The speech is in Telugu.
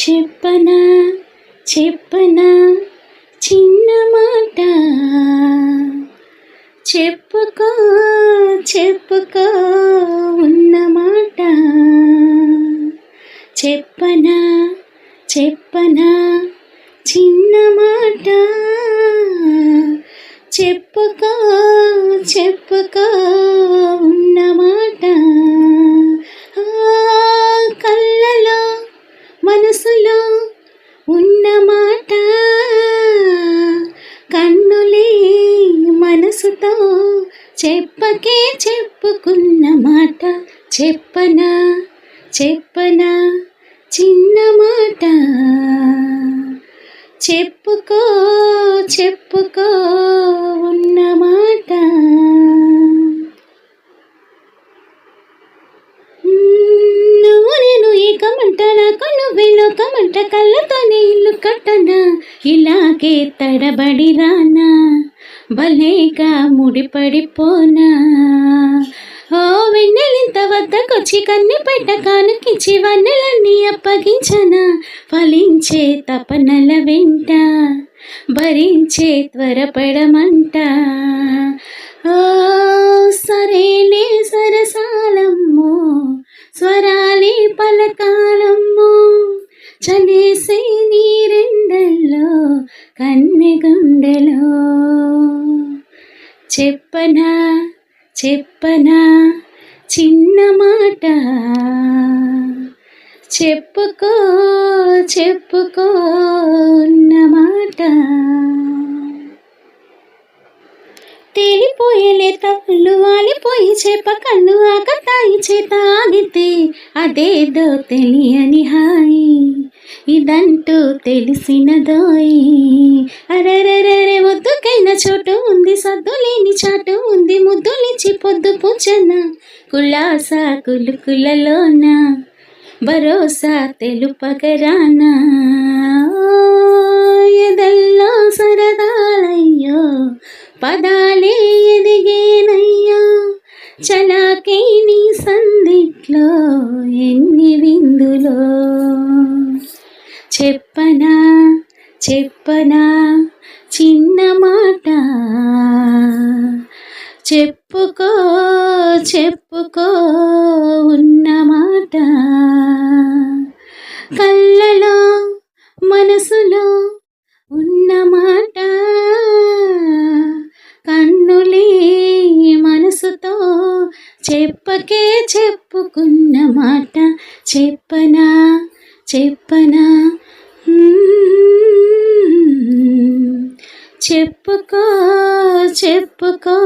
చెప్పనా చెప్పనా చిన్న మాట? చెప్పుకో చెప్పుకో ఉన్న మాట. చెప్పనా చెప్పనా చిన్న మాట? చెప్పుకో చెప్పుకో కన్నులే మనసుతో చెప్పకే చెప్పుకున్న మాట చెప్పనా చెప్పనా చిన్న మాట? చెప్పుకో చెప్పుకో ఉన్న మాట. నువ్వు నేను ఏకమంట నాకు నువ్వే లోకమంట కళ్ళతోనే ఇల్లు కట్టనా? ఇలాగే తడబడి రానా భలేగా ముడిపడిపోనా? ఓ వెన్నెలింత వద్దకొచ్చి కన్ని పెట్ట కానుకిచ్చి వన్నెలన్నీ అప్పగించనా? ఫలించే తపనల వెంట భరించే త్వరపడమంట. ఓ సరేలే సరసాలమ్మో స్వరాలే పలకాలమ్మో చలి చెప్పనా చెప్పనా చిన్న మాట? చెప్పుకో చెప్పుకో ఉన్న మాట. తేలిపోయేలే తప్పులు వాలిపోయి చేప ఆక తాయి చేత ఆగితే అదేదో తెలియని హాయి. ఇదంటూ తెలిసినదాయి. అరెరెరెరె ముద్దుకైన చోటు ఉంది సద్దు లేని చాటు ఉంది ముద్దులిచ్చి పొద్దు పూజన. కులాస కులుకులలోన భరోసా తెలుపగరానా. ఎదల్లో సరదాలయ్యో పదాలే ఎదిగేనయ్యో. చలాకే నీ సందిట్లో ఎన్ని విందులో. చెప్పనా చెప్పనా చిన్న మాట? చెప్పుకో చెప్పుకో ఉన్న మాట. కళ్ళలో మనసులో ఉన్న మాట. కన్నులే మనసుతో చెప్పకే చెప్పుకున్న మాట. చెప్పనా చెప్పనా? చెప్పుకో చెప్పుకో.